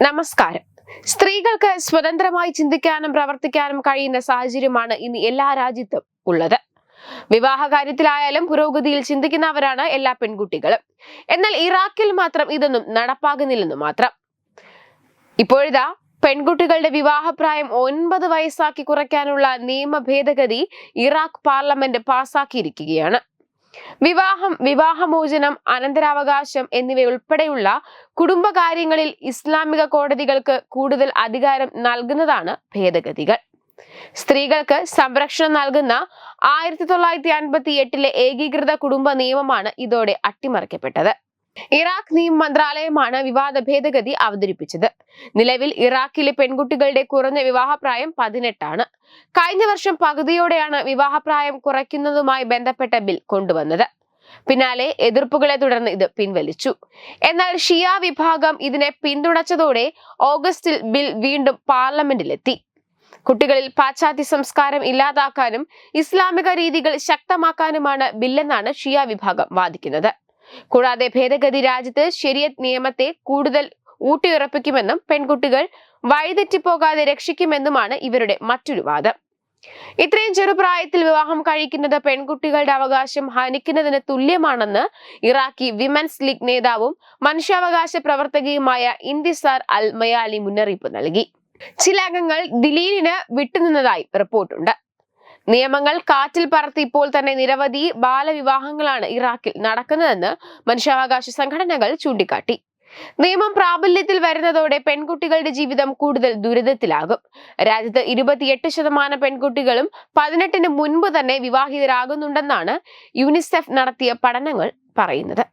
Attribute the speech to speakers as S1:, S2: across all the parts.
S1: നമസ്കാരം. സ്ത്രീകൾക്ക് സ്വതന്ത്രമായി ചിന്തിക്കാനും പ്രവർത്തിക്കാനും കഴിയുന്ന സാഹചര്യമാണ് ഇന്ന് എല്ലാ രാജ്യത്തും ഉള്ളത്. വിവാഹ കാര്യത്തിലായാലും പുരോഗതിയിൽ ചിന്തിക്കുന്നവരാണ് എല്ലാ പെൺകുട്ടികളും. എന്നാൽ ഇറാഖിൽ മാത്രം ഇതൊന്നും നടപ്പാകുന്നില്ലെന്ന് മാത്രം. ഇപ്പോഴിതാ പെൺകുട്ടികളുടെ വിവാഹപ്രായം ഒൻപത് വയസ്സാക്കി കുറയ്ക്കാനുള്ള നിയമ ഭേദഗതി ഇറാഖ് പാർലമെന്റ് പാസാക്കിയിരിക്കുകയാണ്. വിവാഹം വിവാഹമോചനം അനന്തരാവകാശം എന്നിവയുൾപ്പെടെയുള്ള കുടുംബകാര്യങ്ങളിൽ ഇസ്ലാമിക കോടതികൾക്ക് കൂടുതൽ അധികാരം നൽകുന്നതാണ് ഭേദഗതികൾ. സ്ത്രീകൾക്ക് സംരക്ഷണം നൽകുന്ന ആയിരത്തി തൊള്ളായിരത്തി അൻപത്തി എട്ടിലെ ഏകീകൃത കുടുംബ നിയമമാണ് ഇതോടെ അട്ടിമറിക്കപ്പെട്ടത്. ഇറാഖ് നിയമ മന്ത്രാലയമാണ് വിവാദ ഭേദഗതി അവതരിപ്പിച്ചത്. നിലവിൽ ഇറാഖിലെ പെൺകുട്ടികളുടെ കുറഞ്ഞ വിവാഹപ്രായം പതിനെട്ടാണ്. കഴിഞ്ഞ വർഷം പകുതിയോടെയാണ് വിവാഹപ്രായം കുറയ്ക്കുന്നതുമായി ബന്ധപ്പെട്ട ബിൽ കൊണ്ടുവന്നത്. പിന്നാലെ എതിർപ്പുകളെ തുടർന്ന് ഇത് പിൻവലിച്ചു. എന്നാൽ ഷിയ വിഭാഗം ഇതിനെ പിന്തുണച്ചതോടെ ഓഗസ്റ്റിൽ ബിൽ വീണ്ടും പാർലമെന്റിലെത്തി. കുട്ടികളിൽ പാശ്ചാത്യ സംസ്കാരം ഇല്ലാതാക്കാനും ഇസ്ലാമിക രീതികൾ ശക്തമാക്കാനുമാണ് ബില്ലെന്നാണ് ഷിയ വിഭാഗം വാദിക്കുന്നത്. കൂടാതെ ഭേദഗതി രാജ്യത്ത് ശരിയത് നിയമത്തെ കൂടുതൽ ഊട്ടിയുറപ്പിക്കുമെന്നും പെൺകുട്ടികൾ വഴിതെറ്റിപ്പോകാതെ രക്ഷിക്കുമെന്നുമാണ് ഇവരുടെ മറ്റൊരു വാദം. ഇത്രയും ചെറുപ്രായത്തിൽ വിവാഹം കഴിക്കുന്നത് പെൺകുട്ടികളുടെ അവകാശം ഹനിക്കുന്നതിന് തുല്യമാണെന്ന് ഇറാഖി വിമൻസ് ലീഗ് നേതാവും മനുഷ്യാവകാശ പ്രവർത്തകയുമായ ഇന്തിസാർ അൽ മയാലി മുന്നറിയിപ്പ് നൽകി. ചില അംഗങ്ങൾ ദിലീലിന് വിട്ടുനിന്നതായി റിപ്പോർട്ടുണ്ട്. നിയമങ്ങൾ കാറ്റിൽ പറത്തി ഇപ്പോൾ തന്നെ നിരവധി ബാലവിവാഹങ്ങളാണ് ഇറാഖിൽ നടക്കുന്നതെന്ന് മനുഷ്യാവകാശ സംഘടനകൾ ചൂണ്ടിക്കാട്ടി. നിയമം പ്രാബല്യത്തിൽ വരുന്നതോടെ പെൺകുട്ടികളുടെ ജീവിതം കൂടുതൽ ദുരിതത്തിലാകും. രാജ്യത്ത് ഇരുപത്തിയെട്ട് ശതമാനം പെൺകുട്ടികളും പതിനെട്ടിന് മുൻപ് തന്നെ വിവാഹിതരാകുന്നുണ്ടെന്നാണ് യുനിസെഫ് നടത്തിയ പഠനങ്ങൾ പറയുന്നത്.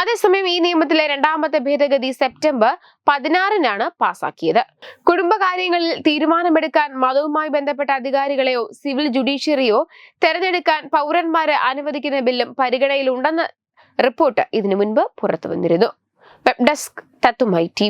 S1: അതേസമയം ഈ നിയമത്തിലെ രണ്ടാമത്തെ ഭേദഗതി സെപ്റ്റംബർ പതിനാറിനാണ് പാസാക്കിയത്. കുടുംബകാര്യങ്ങളിൽ തീരുമാനമെടുക്കാൻ മതവുമായി ബന്ധപ്പെട്ട അധികാരികളെയോ സിവിൽ ജുഡീഷ്യറിയോ തെരഞ്ഞെടുക്കാൻ പൗരന്മാരെ അനുവദിക്കുന്ന ബില്ലും പരിഗണനയിലുണ്ടെന്ന റിപ്പോർട്ട് ഇതിനു മുൻപ് പുറത്തു വന്നിരുന്നു വെബ് ഡെസ്ക് തത്തുമായി ടി